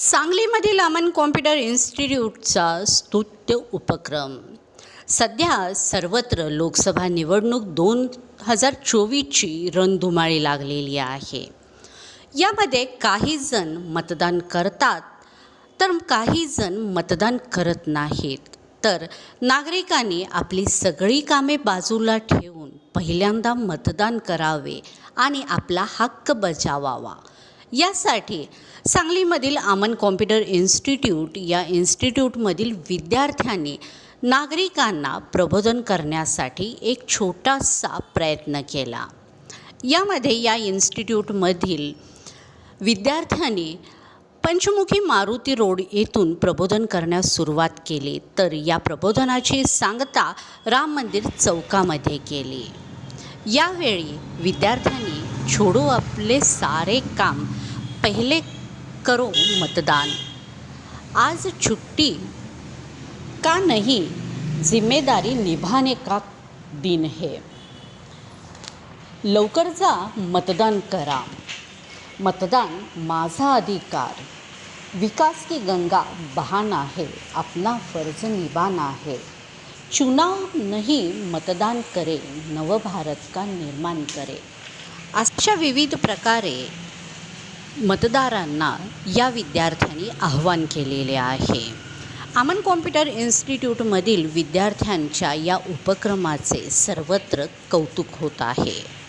सांगलीमधील Aman computer इन्स्टिट्यूटचा स्तुत्य उपक्रम. सध्या सर्वत्र लोकसभा निवडणूक दोन हजार चोवीसची रणधुमाळी लागलेली आहे. यामध्ये काही जण मतदान करतात तर काही जण मतदान करत नाहीत. तर नागरिकांनी आपली सगळी कामे बाजूला ठेवून पहिल्यांदा मतदान करावे आणि आपला हक्क बजावावा. यासाठी सांगलीमधील आमन कॉम्प्युटर इन्स्टिट्यूट या इन्स्टिट्यूटमधील विद्यार्थ्यांनी नागरिकांना प्रबोधन करण्यासाठी एक छोटासा प्रयत्न केला. यामध्ये या इन्स्टिट्यूटमधील विद्यार्थ्यांनी पंचमुखी मारुती रोड येथून प्रबोधन करण्यास सुरुवात केली तर या प्रबोधनाची सांगता राम मंदिर चौकामध्ये केली. यावेळी विद्यार्थ्यांनी छोडो आपले सारे काम पहिले करो मतदान. आज छुट्टी का नहीं? जिम्मेदारी निभाने का दिन है? लवकर जा मतदान करा. मतदान माझा अधिकार. विकास की गंगा बहाना है अपना फर्ज निभाना है चुनाव नहीं मतदान करे नवभारत का निर्माण करे. अशा विविध प्रकारे मतदारांना या विद्यार्थ्यांनी आव्हान केलेले आहे. अमन कॉम्प्युटर इन्स्टिट्यूटमधील विद्यार्थ्यांच्या या उपक्रमाचे सर्वत्र कौतुक होत आहे.